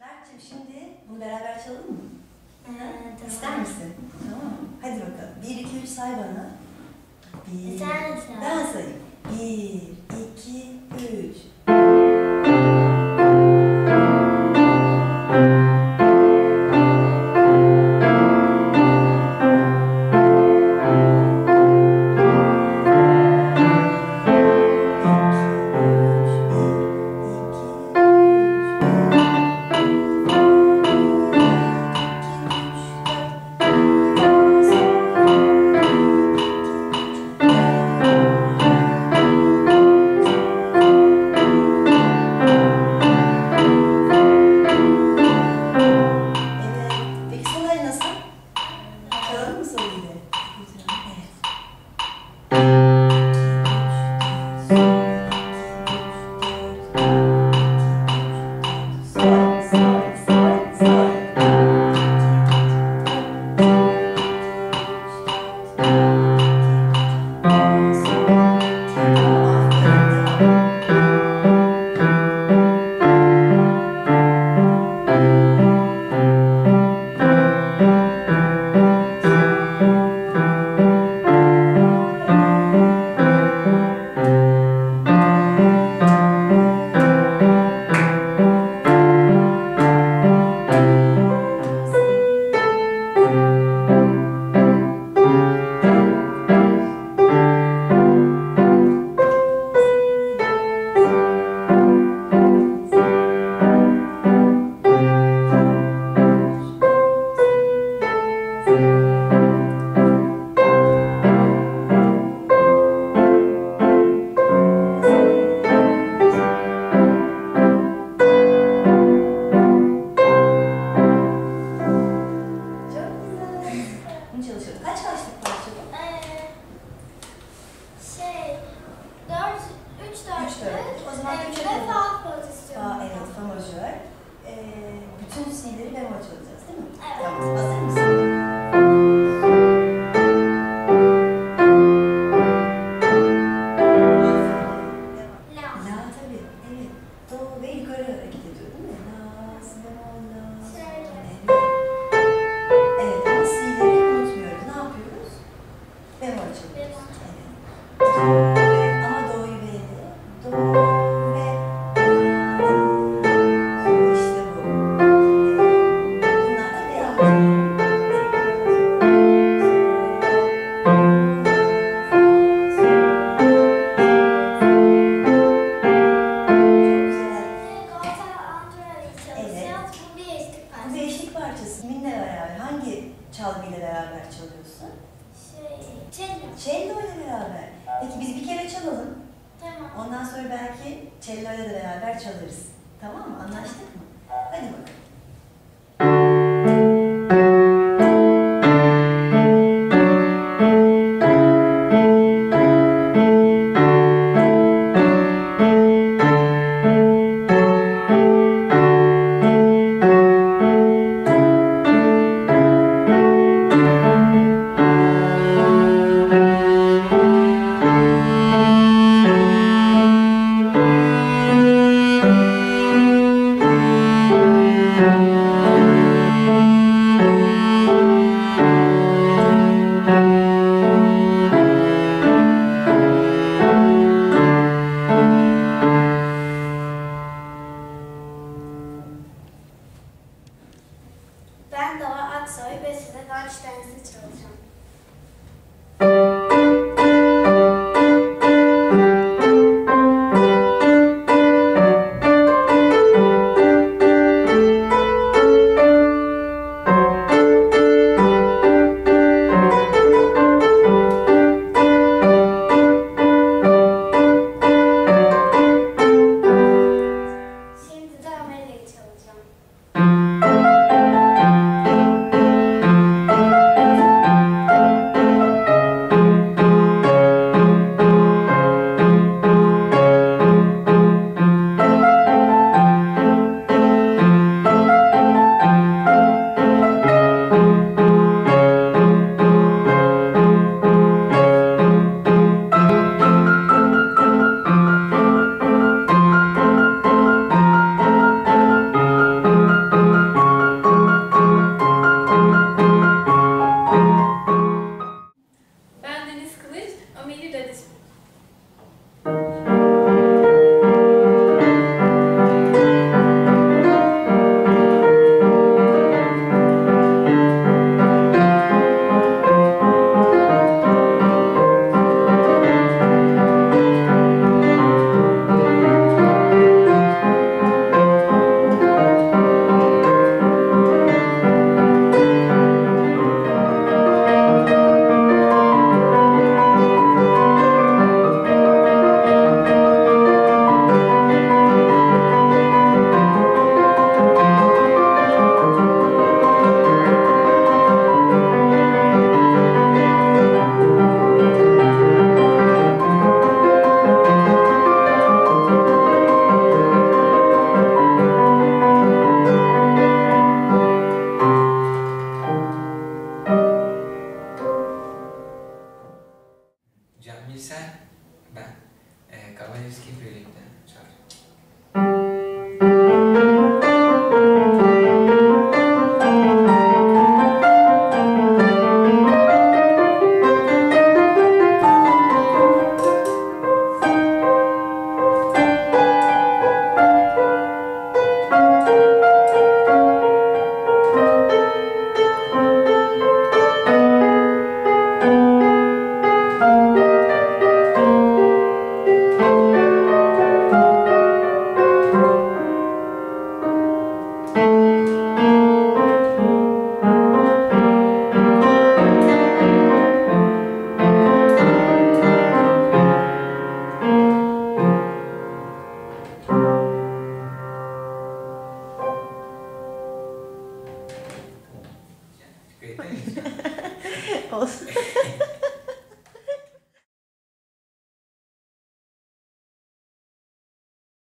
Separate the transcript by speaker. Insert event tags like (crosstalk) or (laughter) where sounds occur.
Speaker 1: Mert'cim şimdi bunu beraber çalalım mı?
Speaker 2: Ee,
Speaker 1: İster misin? Tamam? Hadi bakalım. 1, 2, 3 say bana. 1,
Speaker 2: Sen say.
Speaker 1: Ben sayayım. 1, bütün C'leri bemol çalacağız değil mi?
Speaker 2: Evet.
Speaker 1: Tamam, hazır mısın?
Speaker 2: Cello.
Speaker 1: İle beraber. Peki biz bir kere çalalım.
Speaker 2: Tamam.
Speaker 1: Ondan sonra belki cello ile de beraber çalarız. Tamam mı? Anlaştık mı? Ben Dava
Speaker 2: Aksoy
Speaker 3: ve size Lunch Dance'i çalacağım.
Speaker 1: Great, thanks. (laughs) (laughs) (laughs)